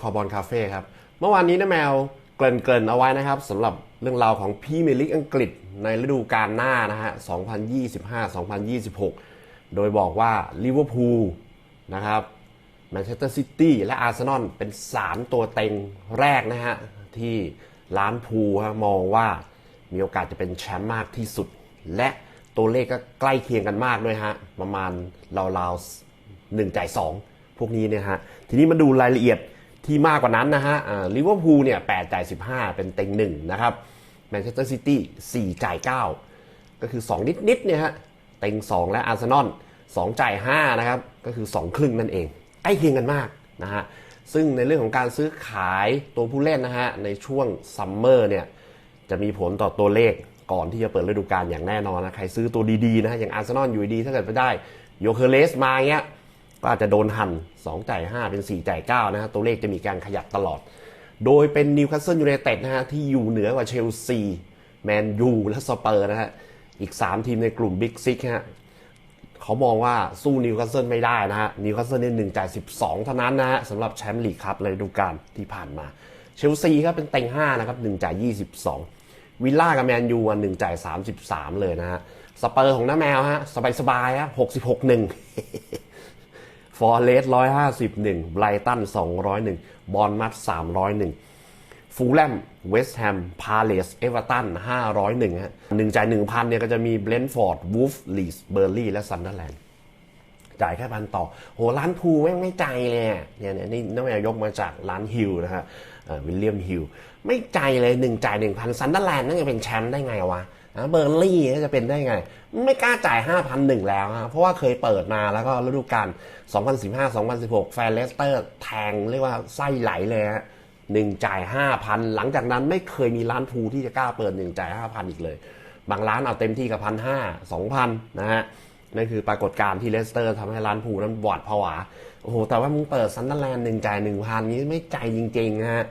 คอบอลคาเฟ่ครับ เมื่อวานนี้นะแมวเกริ่นๆเอาไว้นะครับสำหรับเรื่องราวของพีเมลีกอังกฤษในฤดูกาลหน้านะฮะ 2025-2026 โดยบอกว่าลิเวอร์พูลนะครับแมนเชสเตอร์ซิตี้และอาร์เซนอลเป็น 3 ตัวเต็งแรกนะฮะ ที่ล้านพูฮะมองว่ามีโอกาสจะเป็นแชมป์มากที่สุด และตัวเลขก็ใกล้เคียงกันมากด้วยฮะ ประมาณราวๆหนึ่งจ่ายสองพวกนี้เนี่ยฮะ ทีนี้มาดูรายละเอียด ที่มากกว่านั้นนะฮะลิเวอร์พูลเนี่ยแปดจ่ายสิบห้าเป็นเต็งหนึ่งนะครับแมนเชสเตอร์ซิตี้สี่จ่ายเก้าก็คือ2นิดๆเนี่ยฮะเต็ง2และอาร์เซนอล2จ่าย5นะครับก็คือ2ครึ่งนั่นเองใกล้เคียงกันมากนะฮะซึ่งในเรื่องของการซื้อขายตัวผู้เล่นนะฮะในช่วงซัมเมอร์เนี่ยจะมีผลต่อตัวเลขก่อนที่จะเปิดฤดูกาลอย่างแน่นอนนะใครซื้อตัวดีๆนะฮะอย่างอาร์เซนอลอยู่ดีถ้าเกิดไปได้โยเคเลสมาเงี้ย ก็อาจจะโดนหัน2จ่าย5เป็น4จ่าย9นะฮะตัวเลขจะมีการขยับตลอด โดยเป็นนิวคาสเซิลยูไนเต็ดนะฮะที่อยู่เหนือกว่าเชลซีแมนยูและสเปอร์นะฮะอีก 3 ทีมในกลุ่มบิ๊กซิกฮะเขามองว่าสู้นิวคาสเซิลไม่ได้นะฮะนิวคาสเซิลเนี่ยหนึ่งจ่าย12 เท่านั้นนะฮะสำหรับแชมป์ลีกครับในฤดูกาลที่ผ่านมา เชลซีครับเป็นเต็ง5นะครับ1จ่าย22 วิลล่ากับแมนยูอะ1จ่าย33 เลยนะฮะสเปอร์ของน้าแมวฮะสบายๆฮะ66 1 ฟอร์เรสร้อยห้าสิบหนึ่งไบรตันสองร้อยหนึ่งบอลมัดสามร้อยหนึ่งฟูลแลมเวสต์แฮมพาเลสเอเวอร์ตันห้าร้อยหนึ่งฮะหนึ่งจ่ายหนึ่งพันเนี่ยก็จะมีเบรนท์ฟอร์ดวูฟลีสเบอร์ลี่และซันเดอร์แลนด์จ่ายแค่พันต่อ โหร้านพูแม่งไม่ใจเลยเนี่ยเนี่ยนี่น้องแมวยกมาจากร้านฮิลนะฮะวิลเลียมฮิลไม่ใจเลยหนึ่งจ่ายหนึ่งพันซันเดอร์แลนด์นั่นจะเป็นแชมป์ได้ไงวะ เบอร์ลี่จะเป็นได้ไง ไม่กล้าจ่าย 5,001 แล้วฮะเพราะว่าเคยเปิดมาแล้วก็ฤดูกาล2015-2016 แฟนเลสเตอร์แทงเรียกว่าไส้ไหลเลยฮะหนึ่งจ่าย 5,000 หลังจากนั้นไม่เคยมีร้านพูที่จะกล้าเปิดหนึ่งจ่าย 5,000 อีกเลย บางร้านเอาเต็มที่กับพันห้าสองพันนะฮะนั่นคือปรากฏการณ์ที่เลสเตอร์ทำให้ร้านพูนั้นหวาดผวาโอ้โห แต่ว่ามึงเปิดซันเดอร์แลนด์หนึ่งจ่ายหนึ่งพันนี้ไม่ใจจริงๆนะฮะ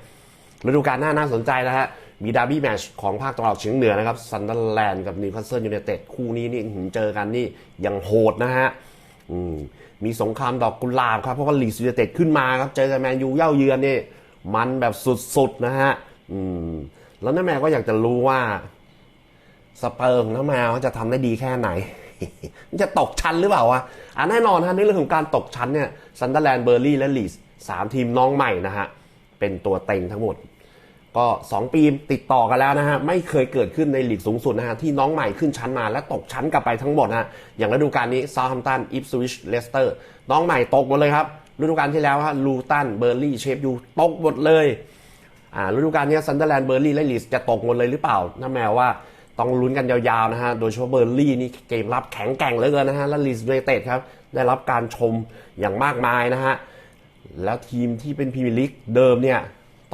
ฤดูกาลหน้าน่าสนใจนะฮะ มีดาร์บี้แมชของภาคตะวันออกเฉียงเหนือนะครับซันเดอร์แลนด์กับนิวคาสเซิลยูไนเต็ดคู่นี้นี่หืมเจอกันนี่ยังโหดนะฮะอืมมีสงครามดอกกุหลาบครับเพราะว่าลีสยูไนเต็ดขึ้นมาครับเจอกับแมนยูเย่าเยือนนี่มันแบบสุดๆนะฮะอืมแล้วน้าแมวก็อยากจะรู้ว่าสเปอร์ของน้าแมวจะทำได้ดีแค่ไหนจะตกชั้นหรือเปล่าวะอะแน่นอนฮะในเรื่องของการตกชั้นเนี่ยซันเดอร์แลนด์เบอร์ลี่และลีสสามทีมน้องใหม่นะฮะเป็นตัวเต็งทั้งหมด ก็ 2 ปีติดต่อกันแล้วนะฮะไม่เคยเกิดขึ้นในลีกสูงสุดนะฮะที่น้องใหม่ขึ้นชั้นมาและตกชั้นกลับไปทั้งหมดนะฮะอย่างฤดูกาลนี้ซา u ์ a มตันอิฟสวิชเลสเตอร์น้องใหม่ตกหมดเลยครับฤดูกาลที่แล้วฮะลูตันเบอร์ลี่เชฟยูตกหมดเลยอ่าฤดูกาลนี้ซันเดอร์แลนด์เบอร์ลี่และลีสจะตกหมดเลยหรือเปล่าน้าแมวว่าต้องลุ้นกันยาวๆนะฮะ โดยเฉพาะเบอร์ลี่นี่เกมรับแข็งแกร่งเหลือเกินนะฮะ และลีสยูไนเต็ดครับ ได้รับการชมอย่างมากมายนะฮะ แล้วทีมที่เป็นพรีเมียร์ลีกเดิมเนี่ย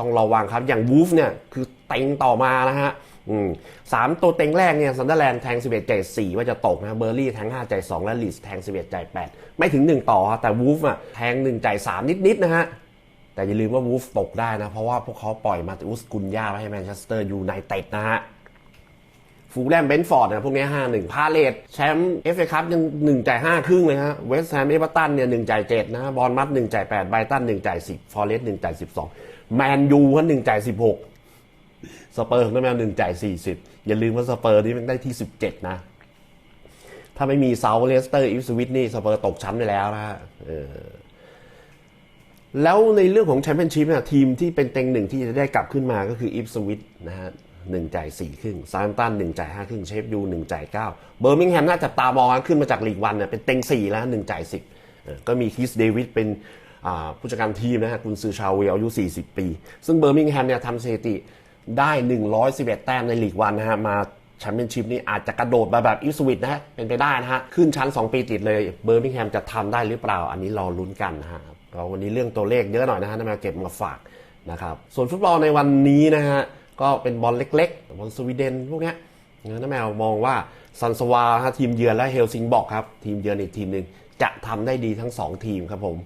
ต้องระวังครับ อย่างวูฟเนี่ยคือเต็งต่อมานะฮะอืมสามตัวเต็งแรกเนี่ยซันเดอร์แลนด์แทง 11จ่าย4ว่าจะตกนะเบอร์ลี่แทง5จ่าย2และลีสแทง 11จ่าย8ไม่ถึง 1 ต่อฮะแต่วูฟอะแทง1จ่าย3นิด ๆ นะฮะ แต่อย่าลืมว่าวูฟตกได้นะ เพราะว่าพวกเขาปล่อยมาติอุสกุนย่าไว้ให้แมนเชสเตอร์ยูไนเต็ดนะฮะฟูลแลมเบนฟอร์ดนะพวกนี้ห้าหนึ่งพาเลตแชมป์เอฟเอคัพยังหนึ่งจ่ายห้าครึ่งเลยฮะเวสต์แฮมเอเวอร์ตันเนี่ยหนึ่งจ่ายเจ็ดนะบอลมัดหนึ่งจ่ายแปดไบรตันหนึ่งจ่ายสิบฟอร์เรสต์หนึ่งจ่ายสิบสอง แมนยูฮะหนึ่งจ่ายสิบหกสเปอร์ของแมนหนึ่งจ่ายสี่สิบอย่าลืมว่าสเปอร์นี่มันได้ที่สิบเจ็ดนะ ถ้าไม่มีเซาเลสเตอร์อิฟสวิตนี่สเปอร์ตกชั้นไปแล้วนะฮะเออแล้วในเรื่องของแชมเปี้ยนชิพเนี่ยทีมที่เป็นเต็งหนึ่งที่จะได้กลับขึ้นมาก็คืออิฟสวิตนะฮะหนึ่งจ่ายสี่ครึ่งซานตันหนึ่งจ่ายห้าครึ่งเชฟยูหนึ่งจ่ายเก้าเบอร์มิงแฮมน่าจะตามองขึ้นมาจากลีกวันเนี่ยเป็นเต็งสี่แล้วหนึ่งจ่ายสิบก็มีคิสเดวิดเป็น ผู้จัดการทีมนะฮะกุนซือชาวเวลอายุ 40 ปี ซึ่งเบอร์มิงแฮมเนี่ยทำสถิติได้ 111 แต้มในลีกวันนะฮะ มาแชมเปี้ยนชิพนี่อาจจะกระโดดมาแบบอิสวิตนะฮะ เป็นไปได้นะฮะ ขึ้นชั้น 2 ปีติดเลย เบอร์มิงแฮมจะทำได้หรือเปล่า อันนี้รอลุ้นกันนะฮะก็วันนี้เรื่องตัวเลขเยอะหน่อยนะฮะนำมาเก็บมาฝากนะครับ ส่วนฟุตบอลในวันนี้นะฮะ ก็เป็นบอลเล็กๆ บอลสวีเดนพวกนี้น้าแมวมองว่าซันสวาทีมเยือนและเฮลซิงบอกครับ ทีมเยือนอีกทีมหนึ่งจะทำได้ดีทั้ง 2 ทีมครับผม